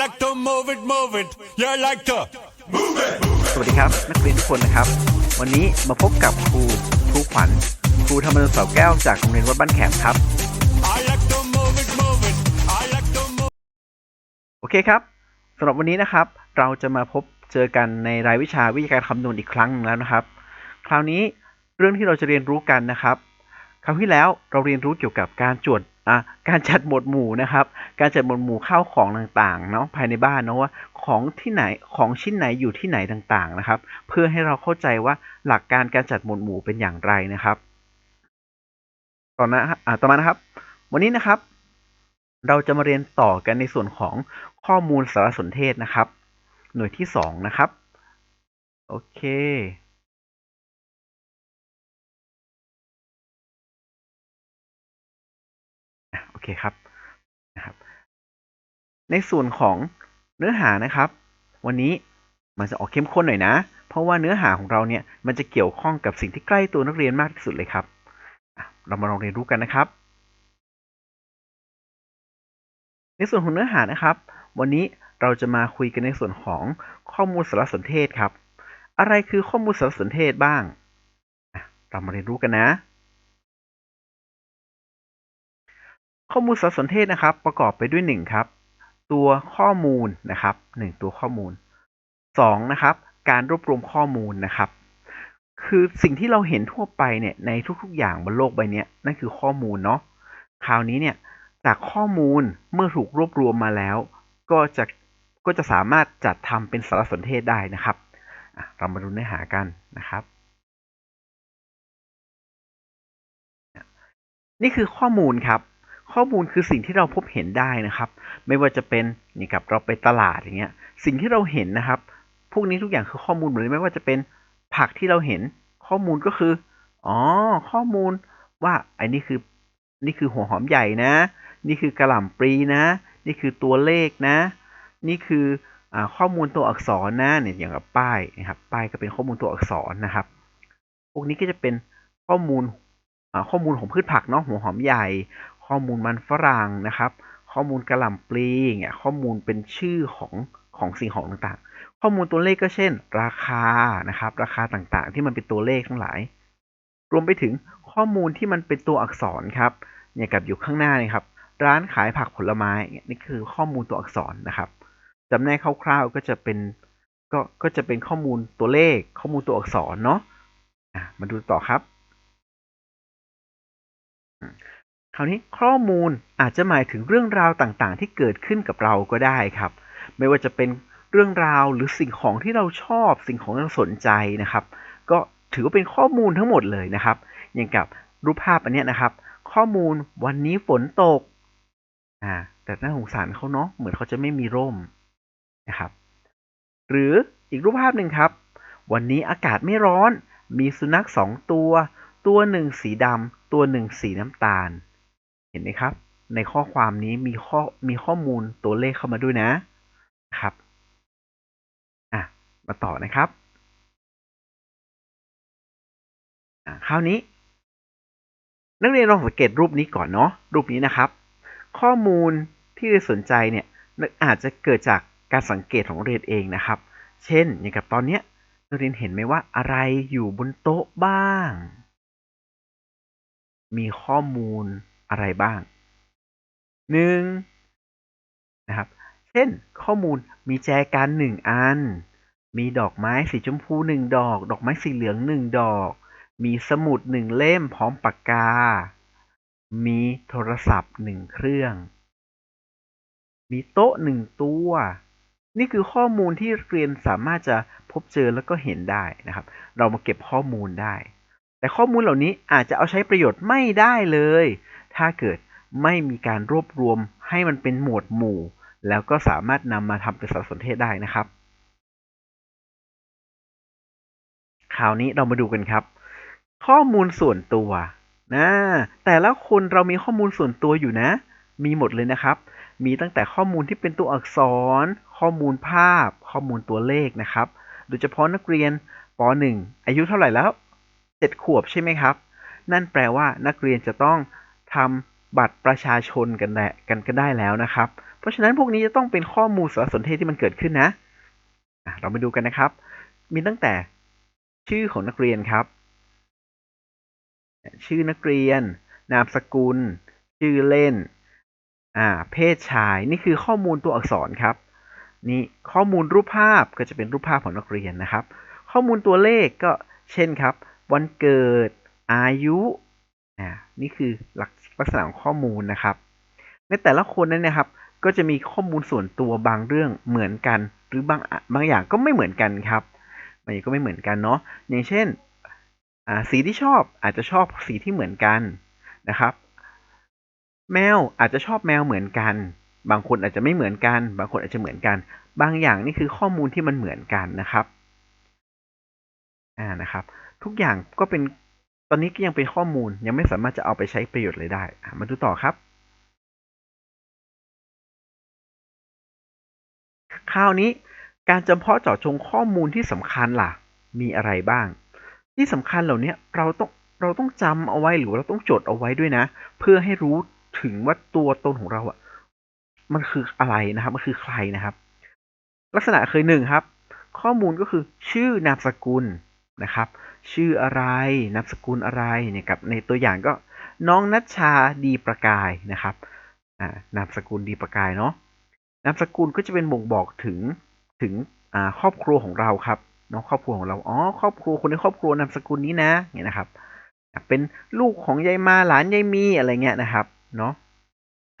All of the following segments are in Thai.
like to move it, move it. You like to. สวัสดีครับ นักเรียนทุกคนนะครับ วันนี้มาพบกับครูครูขวัญครูธรรมนเสาแก้วจากโรงเรียนวัดบ้านแขมครับ I like to move it, move it. I like to move. โอเคครับสำหรับวันนี้นะครับ เราจะมาพบเจอกันในรายวิชาวิทยาการคำนวณอีกครั้งหนึ่งแล้วนะครับ คราวนี้เรื่องที่เราจะเรียนรู้กันนะครับ คราวที่แล้วเราเรียนรู้เกี่ยวกับการจดอะ การจัดหมวดหมู่นะครับ การจัดหมวดหมู่ข้าวของต่างๆเนาะภายในบ้านเนาะว่าของที่ไหนของชิ้นไหนอยู่ที่ไหนต่างๆนะครับ เพื่อให้เราเข้าใจว่าหลักการการจัดหมวดหมู่เป็นอย่างไรนะครับต่อมาอ่าต่อมานะครับ วันนี้นะครับ เราจะมาเรียนต่อกันในส่วนของข้อมูลสารสนเทศนะครับ หน่วยที่สองนะครับ โอเค เคครับนะครับ ในส่วนของเนื้อหานะครับ วันนี้มันจะออกเข้มข้นหน่อยนะ เพราะว่าเนื้อหาของเราเนี่ยมันจะเกี่ยวข้องกับสิ่งที่ใกล้ตัวนักเรียนมากที่สุดเลยครับ เรามาลองเรียนรู้กันนะครับ ในส่วนของเนื้อหานะครับ วันนี้เราจะมาคุยกันในส่วนของข้อมูลสารสนเทศครับ อะไรคือข้อมูลสารสนเทศบ้าง เรามาเรียนรู้กันนะ ข้อมูลสารสนเทศนะครับ ประกอบไปด้วย1ครับตัวข้อมูลนะครับ 1 ตัวข้อมูล2นะครับ การรวบรวมข้อมูลนะครับ คือสิ่งที่เราเห็นทั่วไปเนี่ยในทุกๆ อย่างบนโลกใบนี้นั่นคือข้อมูลเนาะคราวนี้เนี่ยจากข้อมูลเมื่อถูกรวบรวมมาแล้ว ก็จะก็จะสามารถจัดทำเป็นสารสนเทศได้นะครับเรามาดูเนื้อหากันนะครับ นี่คือข้อมูลครับ ข้อมูลคือสิ่งที่เราพบเห็นได้นะครับ ไม่ว่าจะเป็นนี่ครับเราไปตลาดอย่างเงี้ยสิ่งที่เราเห็นนะครับ พวกนี้ทุกอย่างคือข้อมูลหมดเลยไม่ว่าจะเป็นผักที่เราเห็นข้อมูลก็คืออ๋อข้อมูลว่าไอ้นี่คือนี่คือหัวหอมใหญ่นะ นี่คือกระหล่ำปลีนะ นี่คือตัวเลขนะ นี่คืออข้อมูลตัวอักษรนะเนี่ยอย่างกับป้ายนะครับป้ายก็เป็นข้อมูลตัวอักษรนะครับ พวกนี้ก็จะเป็นข้อมูลข้อมูลของพืชผักเนาะหัวหอมใหญ่ ข้อมูลมันฝรั่งนะครับ ข้อมูลกระหล่ำปลีอย่างเงี้ยข้อมูลเป็นชื่อของของสิ่งของต่างๆ ข้อมูลตัวเลขก็เช่น ราคานะครับ ราคาต่างๆ ที่มันเป็นตัวเลขทั้งหลาย รวมไปถึงข้อมูลที่มันเป็นตัวอักษรครับเนี่ยกับอยู่ข้างหน้านี่ครับ ร้านขายผักผลไม้เนี่ยนี่คือข้อมูลตัวอักษรนะครับจำแนกคร่าวๆก็จะเป็นก็ก็จะเป็นข้อมูลตัวเลข ข้อมูลตัวอักษรเนาะะมาดูต่อครับ คราวนี้ข้อมูลอาจจะหมายถึงเรื่องราวต่างๆ ที่เกิดขึ้นกับเราก็ได้ครับ ไม่ว่าจะเป็นเรื่องราวหรือสิ่งของที่เราชอบ สิ่งของที่เราสนใจนะครับ ก็ถือว่าเป็นข้อมูลทั้งหมดเลยนะครับ อย่างกับรูปภาพอันนี้นะครับ ข้อมูลวันนี้ฝนตกอ่าแต่น่าสงสารเขาเนาะเหมือนเขาจะไม่มีร่มนะครับ หรืออีกรูปภาพหนึ่งครับ วันนี้อากาศไม่ร้อน มีสุนัขสองตัว ตัวหนึ่งสีดำตัวหนึ่งสีน้ำตาล เห็นไหมครับ ในข้อความนี้มีข้อมีข้อมูลตัวเลขเข้ามาด้วยนะครับอะมาต่อนะครับอะคราวนี้ นักเรียนลองสังเกตรูปนี้ก่อนเนาะรูปนี้นะครับ ข้อมูลที่เรียนสนใจเนี่ยอาจจะเกิดจากการสังเกตของเรียนเองนะครับ เช่น อย่างกับตอนเนี้ยนักเรียนเห็นไหมว่าอะไรอยู่บนโต๊ะบ้าง มีข้อมูล อะไรบ้างหนึ่งนะครับ เช่นข้อมูลมีแจกันหนึ่งอัน มีดอกไม้สีชมพูหนึ่งดอก ดอกไม้สีเหลืองหนึ่งดอก มีสมุดหนึ่งเล่มพร้อมปากกา มีโทรศัพท์หนึ่งเครื่อง มีโต๊ะหนึ่งตัว นี่คือข้อมูลที่เรียนสามารถจะพบเจอแล้วก็เห็นได้นะครับ เรามาเก็บข้อมูลได้แต่ข้อมูลเหล่านี้อาจจะเอาใช้ประโยชน์ไม่ได้เลย ถ้าเกิดไม่มีการรวบรวมให้มันเป็นหมวดหมู่ แล้วก็สามารถนำมาทำเป็นสารสนเทศได้นะครับ คราวนี้เรามาดูกันครับ ข้อมูลส่วนตัวนะแต่ละคนเรามีข้อมูลส่วนตัวอยู่นะ มีหมดเลยนะครับ มีตั้งแต่ข้อมูลที่เป็นตัวอักษร ข้อมูลภาพ ข้อมูลตัวเลขนะครับ โดยเฉพาะนักเรียนป .1 อายุเท่าไหร่แล้ว 7 ขวบใช่ไหมครับ นั่นแปลว่านักเรียนจะต้อง ทำบัตรประชาชนกันได้กันก็ได้แล้วนะครับ เพราะฉะนั้นพวกนี้จะต้องเป็นข้อมูลสารสนเทศที่มันเกิดขึ้นนะเรามาดูกันนะครับ มีตั้งแต่ชื่อของนักเรียนครับ ชื่อนักเรียน นามสกุล ชื่อเล่น อ่า เพศชาย นี่คือข้อมูลตัวอักษรครับ นี่ข้อมูลรูปภาพก็จะเป็นรูปภาพของนักเรียนนะครับ ข้อมูลตัวเลขก็เช่นครับ วันเกิด อายุ อ่า นี่คือหลัก ลักษณะของข้อมูลนะครับ ในแต่ละคนนั้นนะครับ ก็จะมีข้อมูลส่วนตัวบางเรื่องเหมือนกัน หรือบางบางอย่างก็ไม่เหมือนกันครับบางอย่างก็ไม่เหมือนกันเนาะอย่างเช่นสีที่ชอบอาจจะชอบสีที่เหมือนกันนะครับ แมวอาจจะชอบแมวเหมือนกัน บางคนอาจจะไม่เหมือนกัน บางคนอาจจะเหมือนกัน บางอย่างนี่คือข้อมูลที่มันเหมือนกันนะครับอ่านะครับ ทุกอย่างก็เป็น ตอนนี้ก็ยังเป็นข้อมูลยังไม่สามารถจะเอาไปใช้ประโยชน์เลยได้ มาดูต่อครับคราวนี้การจำเพาะเจาะจงข้อมูลที่สำคัญล่ะ มีอะไรบ้าง ที่สำคัญเหล่านี้เราต้องเราต้องจำเอาไว้หรือเราต้องจดเอาไว้ด้วยนะ เพื่อให้รู้ถึงว่าตัวตนของเราอะมันคืออะไรนะครับ มันคือใครนะครับ ลักษณะเคยหนึ่งครับ ข้อมูลก็คือชื่อนามสกุล นะครับ ชื่ออะไรนามสกุลอะไรเนี่ยกับในตัวอย่างก็น้องนัชชาดีประกายนะครับอ่านามสกุลดีประกายเนาะนามสกุลก็จะเป็นบ่งบอกถึงถึงอ่าครอบครัวของเราครับเนาะครอบครัวของเราอ๋อครอบครัวคนในครอบครัวนามสกุลนี้นะเนี่ยนะครับ เป็นลูกของยายมาหลานยายมีอะไรเงี้ยนะครับเนาะ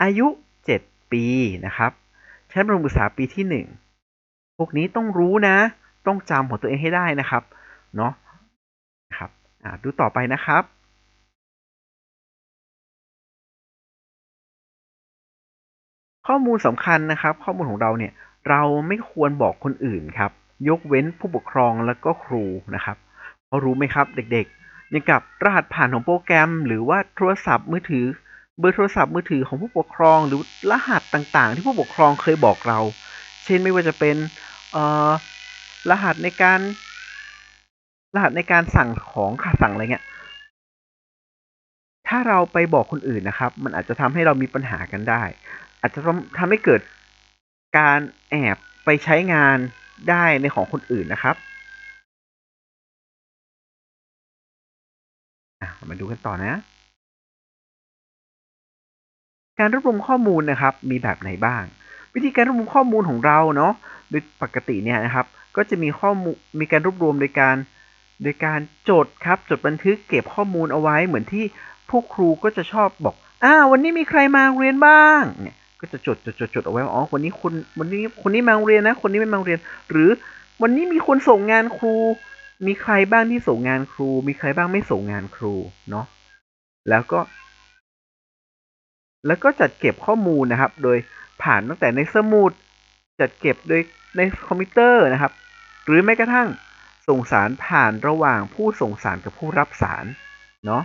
อายุ 7 ปีนะครับชั้นประถมศึกษาปีที่ 1 พวกนี้ต้องรู้นะ ต้องจำของตัวเองให้ได้นะครับ เนาะครับอ่าดูต่อไปนะครับข้อมูลสำคัญนะครับ ข้อมูลของเราเนี่ยเราไม่ควรบอกคนอื่นครับ ยกเว้นผู้ปกครองแล้วก็ครูนะครับเพราะรู้ไหมครับ เด็กๆอย่างกับรหัสผ่านของโปรแกรม หรือว่าโทรศัพท์มือถือ เบอร์โทรศัพท์มือถือของผู้ปกครอง หรือรหัสต่างๆ ที่ผู้ปกครองเคยบอกเรา เช่นไม่ว่าจะเป็นรหัสในการ รหัสในการสั่งของค่ะสั่งอะไรเงี้ย ถ้าเราไปบอกคนอื่นนะครับ มันอาจจะทำให้เรามีปัญหากันได้ อาจจะทำให้เกิดการแอบไปใช้งานได้ในของคนอื่นนะครับมาดูกันต่อนะ การรวบรวมข้อมูลนะครับ มีแบบไหนบ้าง วิธีการรวบรวมข้อมูลของเราเนาะโดยปกติเนี่ยนะครับ ก็จะมีข้อมูลมีการรวบรวมโดยการ โดยการจดครับจดบันทึกเก็บข้อมูลเอาไว้เหมือนที่พวกครูก็จะชอบบอกอ่าวันนี้มีใครมาเรียนบ้างเนี่ยก็จะจดจดจดจดเอาไว้ว่าอ๋อวันนี้คนวันนี้คนนี้มาเรียนนะ คนนี้ไม่มาเรียน หรือวันนี้มีคนส่งงานครู มีใครบ้างที่ส่งงานครู มีใครบ้างไม่ส่งงานครูเนาะแล้วก็ แล้วก็จัดเก็บข้อมูลนะครับ โดยผ่านตั้งแต่ในสมุดจัดเก็บโดยในคอมพิวเตอร์นะครับ หรือแม้กระทั่ง ส่งสารผ่านระหว่างผู้ส่งสารกับผู้รับสารเนาะ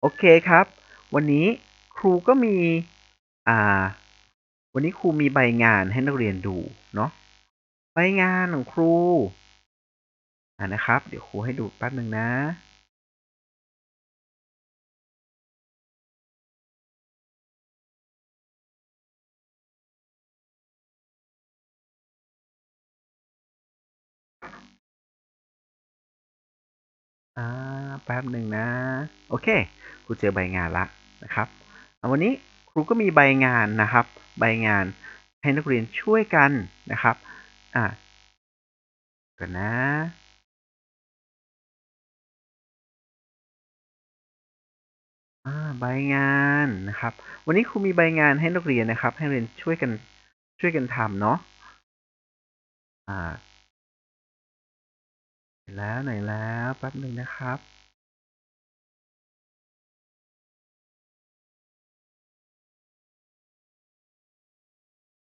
โอเคครับ วันนี้ครูก็มีอ่า วันนี้ครูมีใบงานให้นักเรียนดูเนาะใบงานของครู อ่านะครับ เดี๋ยวครูให้ดูแป๊บหนึ่งนะอ่าแป๊บหนึ่งนะ โอเคครูเจอใบงานละนะครับวันนี้ครูก็มีใบงานนะครับ ใบงานให้นักเรียนช่วยกันนะครับอ่ากันนะ ใบงานนะครับ วันนี้ครูมีใบงานให้นักเรียนนะครับ ให้เรียนช่วยกันช่วยกันทำเนาะอ่าแล้วไหนแล้วแป๊บหนึ่งนะครับ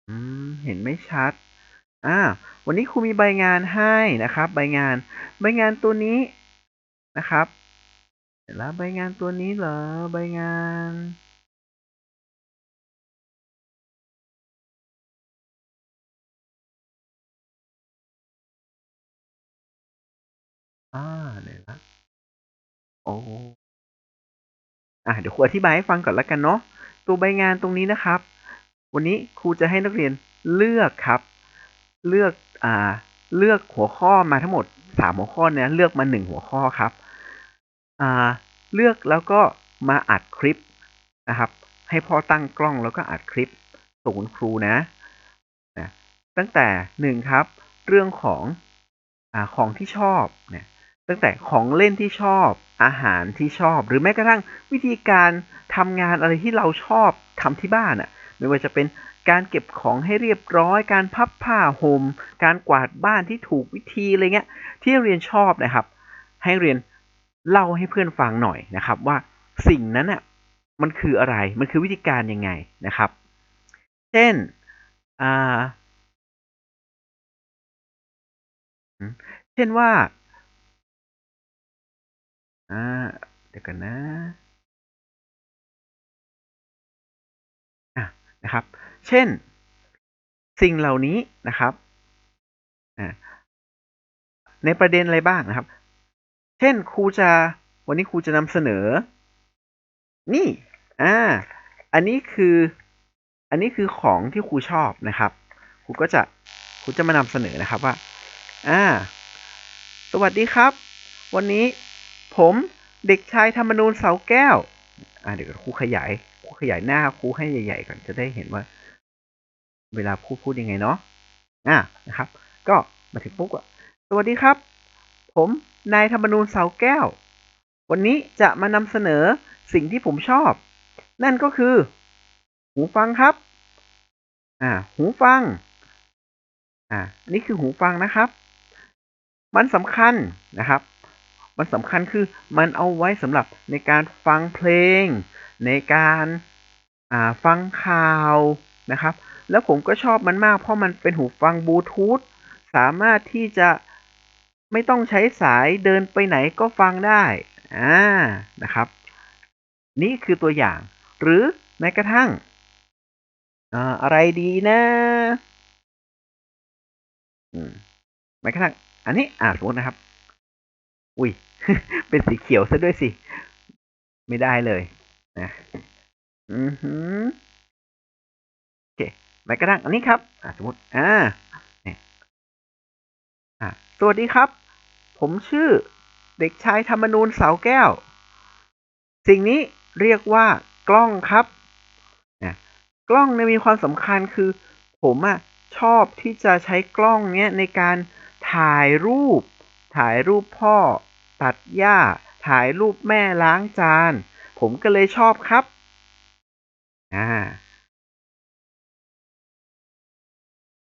อืมเห็นไม่ชัดอ่าวันนี้ครูมีใบงานให้นะครับ ใบงาน ใบงานตัวนี้นะครับ แล้วใบงานตัวนี้เหรอ ใบงานอ่าเดี๋ยวนะโอ้อ่าเดี๋ยวครูอธิบายให้ฟังก่อนละกันเนาะตัวใบงานตรงนี้นะครับ วันนี้ครูจะให้นักเรียนเลือกครับ เลือกอ่าเลือกหัวข้อมาทั้งหมดสามหัวข้อเนี่ยเลือกมาหนึ่งหัวข้อครับ เลือกแล้วก็มาอัดคลิปนะครับ ให้พ่อตั้งกล้องแล้วก็อัดคลิปส่งคุณครูนะนะ ตั้งแต่หนึ่งครับ เรื่องของอของที่ชอบเนี่ยตั้งแต่ของเล่นที่ชอบอาหารที่ชอบ หรือแม้กระทั่งวิธีการทำงานอะไรที่เราชอบทำที่บ้านอะไม่ว่าจะเป็นการเก็บของให้เรียบร้อย การพับผ้าห่มการกวาดบ้านที่ถูกวิธีอะไรเงี้ยที่เรียนชอบนะครับ ให้เรียน เล่าให้เพื่อนฟังหน่อยนะครับ ว่าสิ่งนั้นอะมันคืออะไร มันคือวิธีการยังไงนะครับ เช่นเช่นว่าเดี๋ยวกันนะนะครับ เช่น สิ่งเหล่านี้นะครับในประเด็นอะไรบ้างนะครับ เช่นครูจะ วันนี้ครูจะนำเสนอ นี่ อ่า อันนี้คือ อันนี้คือของที่ครูชอบนะครับ ครูก็จะ ครูจะมานำเสนอนะครับว่า อ่า สวัสดีครับ วันนี้ผมเด็กชายธรรมนูญเสาแก้ว อ่าเดี๋ยวครูขยาย ครูขยายหน้าครูให้ใหญ่ๆก่อนจะได้เห็นว่า เวลาพูดพูดยังไงเนาะ อ่า นะครับ ก็มาถึงปุ๊บก็สวัสดีครับ ผม นายธรรมนูญเสาแก้ว วันนี้จะมานำเสนอสิ่งที่ผมชอบ นั่นก็คือ หูฟังครับ อ่า หูฟัง อ่า นี่คือหูฟังนะครับ มันสำคัญนะครับ มันสำคัญคือมันเอาไว้สำหรับในการฟังเพลง ในการอ่าฟังข่าวนะครับ แล้วผมก็ชอบมันมากเพราะมันเป็นหูฟังบลูทูธสามารถที่จะ ไม่ต้องใช้สายเดินไปไหนก็ฟังได้อ่านะครับ นี่คือตัวอย่าง หรือแม้กระทั่งอ่าอะไรดีนะมแม้กระทั่งอันนี้อ่าสมมตินะครับ อุ้ย เป็นสีเขียวซะด้วยสิ ไม่ได้เลยนะอือหือโอเคแม้กระทั่งอันนี้ครับอ่าสมมติอ่า อ่าสวัสดีครับ ผมชื่อเด็กชายธรรมนูญเสาแก้ว สิ่งนี้เรียกว่ากล้องครับนะกล้องเนี่ยมีความสำคัญคือ ผมอะชอบที่จะใช้กล้องเนี้ยในการถ่ายรูป ถ่ายรูปพ่อ ตัดหญ้า ถ่ายรูปแม่ล้างจาน ผมก็เลยชอบครับอ่า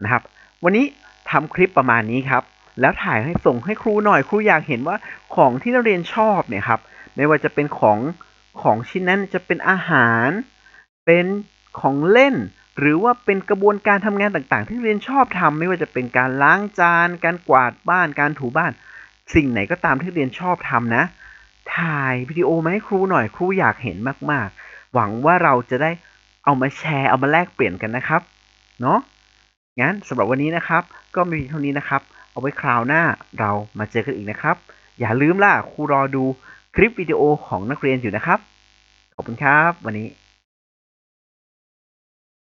นะครับ วันนี้ทำคลิปประมาณนี้ครับ แล้วถ่ายให้ส่งให้ครูหน่อยครูอยากเห็นว่าของที่นักเรียนชอบเนี่ยครับ ไม่ว่าจะเป็นของของชิ้นนั้นจะเป็นอาหาร เป็นของเล่น หรือว่าเป็นกระบวนการทำงานต่างๆ ที่เรียนชอบทำไม่ว่าจะเป็นการล้างจาน การกวาดบ้าน การถูบ้าน สิ่งไหนก็ตามที่เรียนชอบทำนะ ถ่ายวิดีโอมาให้ครูหน่อยครูอยากเห็นมากๆ หวังว่าเราจะได้เอามาแชร์เอามาแลกเปลี่ยนกันนะครับ เนาะงั้นสำหรับวันนี้นะครับ ก็มีเท่านี้นะครับ เอาไว้คราวหน้าเรามาเจอกันอีกนะครับ อย่าลืมล่ะครูรอดูคลิปวิดีโอของนักเรียนอยู่นะครับ ขอบคุณครับ วันนี้